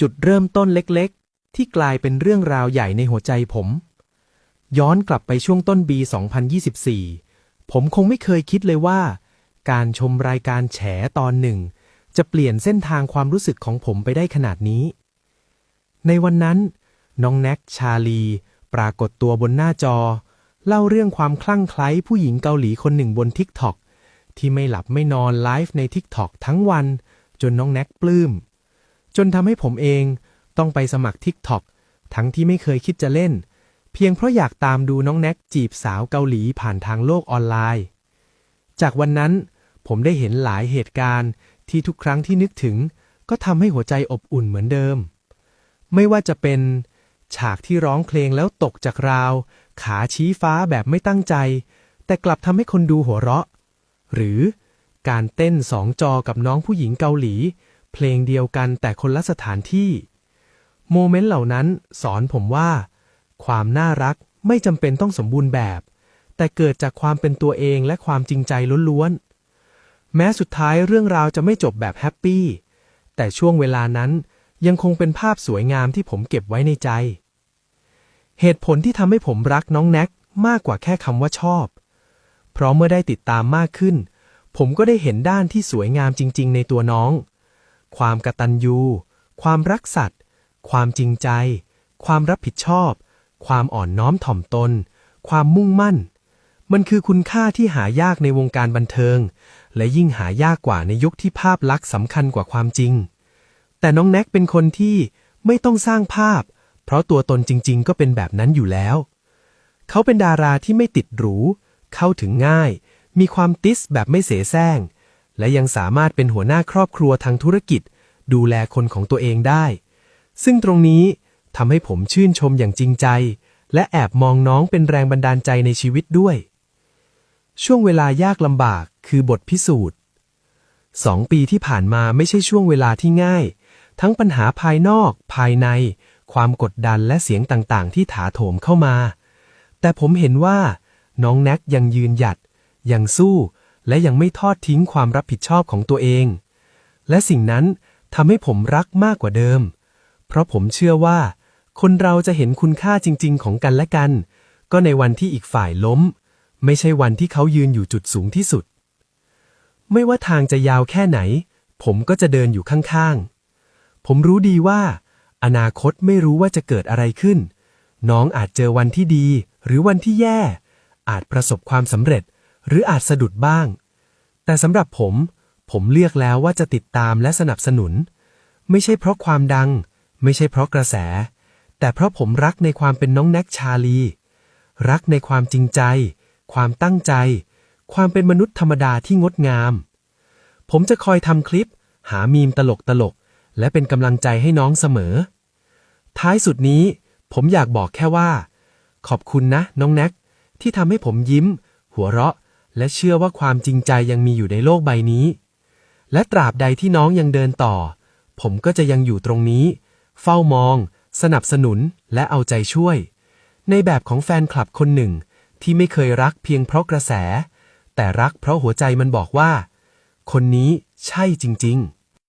จุดเริ่มต้นเล็กๆ ที่กลายเป็นเรื่องราวใหญ่ในหัวใจผม ย้อนกลับไปช่วงต้นปี 2024 ผมคงไม่เคยคิดเลยว่า การชมรายการแฉตอนหนึ่ง จะเปลี่ยนเส้นทางความรู้สึกของผมไปได้ขนาดนี้ ในวันนั้น น้องแน็กชาลี ปรากฏตัวบนหน้าจอ เล่าเรื่องความคลั่งไคล้ผู้หญิงเกาหลีคนหนึ่งบนทิก t อกที่ไม่หลับไม่นอนไลฟ์ในทิก t อกทั้งวัน จนน้องแน็กปลื้ม จนทำให้ผมเองต้องไปสมัครทิก t อกทั้งที่ไม่เคยคิดจะเล่น เพียงเพราะอยากตามดูน้องแน็กจีบสาวเกาหลีผ่านทางโลกออนไลน์ จากวันนั้นผมได้เห็นหลายเหตุการณ์ที่ทุกครั้งที่นึกถึง ก็ทำให้หัวใจอบอุ่นเหมือนเดิม ไม่ว่าจะเป็น ฉากที่ร้องเพลงแล้วตกจากราว ขาชี้ฟ้าแบบไม่ตั้งใจ แต่กลับทำให้คนดูหัวเราะ หรือการเต้นสองจอกับน้องผู้หญิงเกาหลี เพลงเดียวกันแต่คนละสถานที่ โมเมนต์เหล่านั้นสอนผมว่า ความน่ารักไม่จำเป็นต้องสมบูรณ์แบบ แต่เกิดจากความเป็นตัวเองและความจริงใจล้วนๆ แม้สุดท้ายเรื่องราวจะไม่จบแบบแฮปปี้ แต่ช่วงเวลานั้นยังคงเป็นภาพสวยงามที่ผมเก็บไว้ในใจ เหตุผลที่ทำให้ผมรักน้องแน็กมากกว่าแค่คำว่าชอบ เพราะเมื่อได้ติดตามมากขึ้น ผมก็ได้เห็นด้านที่สวยงามจริง ๆ ในตัวน้อง ความกตัญญู ความรักสัตว์ ความจริงใจ ความรับผิดชอบ ความอ่อนน้อมถ่อมตน ความมุ่งมั่น มันคือคุณค่าที่หายากในวงการบันเทิง และยิ่งหายากกว่าในยุคที่ภาพลักษณ์สำคัญกว่าความจริง แต่น้องแน็กเป็นคนที่ไม่ต้องสร้างภาพ เพราะตัวตนจริง ๆ ก็เป็นแบบนั้นอยู่แล้ว เขาเป็นดาราที่ไม่ติดหรู เข้าถึงง่าย มีความติสแบบไม่เสแสร้ง และยังสามารถเป็นหัวหน้าครอบครัวทางธุรกิจ ดูแลคนของตัวเองได้ ซึ่งตรงนี้ทำให้ผมชื่นชมอย่างจริงใจ และแอบมองน้องเป็นแรงบันดาลใจในชีวิตด้วย ช่วงเวลายากลำบากคือบทพิสูจน์สองปีที่ผ่านมาไม่ใช่ช่วงเวลาที่ง่าย ทั้งปัญหาภายนอก ภายใน ความกดดันและเสียงต่างๆ ที่ถาโถมเข้ามา แต่ผมเห็นว่า น้องแน็กยังยืนหยัด ยังสู้ และยังไม่ทอดทิ้งความรับผิดชอบของตัวเอง และสิ่งนั้นทำให้ผมรักมากกว่าเดิม เพราะผมเชื่อว่า คนเราจะเห็นคุณค่าจริง ๆ ของกันและกัน ก็ในวันที่อีกฝ่ายล้ม ไม่ใช่วันที่เขายืนอยู่จุดสูงที่สุด ไม่ว่าทางจะยาวแค่ไหน ผมก็จะเดินอยู่ข้างๆ ผมรู้ดีว่า อนาคตไม่รู้ว่าจะเกิดอะไรขึ้น น้องอาจเจอวันที่ดี หรือวันที่แย่ อาจประสบความสำเร็จ หรืออาจสะดุดบ้าง แต่สำหรับผม ผมเลือกแล้วว่าจะติดตามและสนับสนุน ไม่ใช่เพราะความดัง ไม่ใช่เพราะกระแส แต่เพราะผมรักในความเป็นน้องแน็กชาลี รักในความจริงใจ ความตั้งใจ ความเป็นมนุษย์ธรรมดาที่งดงาม ผมจะคอยทำคลิป หามีมตลกตลกๆและเป็นกำลังใจให้น้องเสมอ ท้ายสุดนี้ ผมอยากบอกแค่ว่า ขอบคุณนะ น้องแน็กที่ทำให้ผมยิ้ม หัวเราะ และเชื่อว่าความจริงใจยังมีอยู่ในโลกใบนี้ และตราบใดที่น้องยังเดินต่อ ผมก็จะยังอยู่ตรงนี้ เฝ้ามอง สนับสนุนและเอาใจช่วย ในแบบของแฟนคลับคนหนึ่ง ที่ไม่เคยรักเพียงเพราะกระแส แต่รักเพราะหัวใจมันบอกว่า คนนี้ใช่จริง ๆ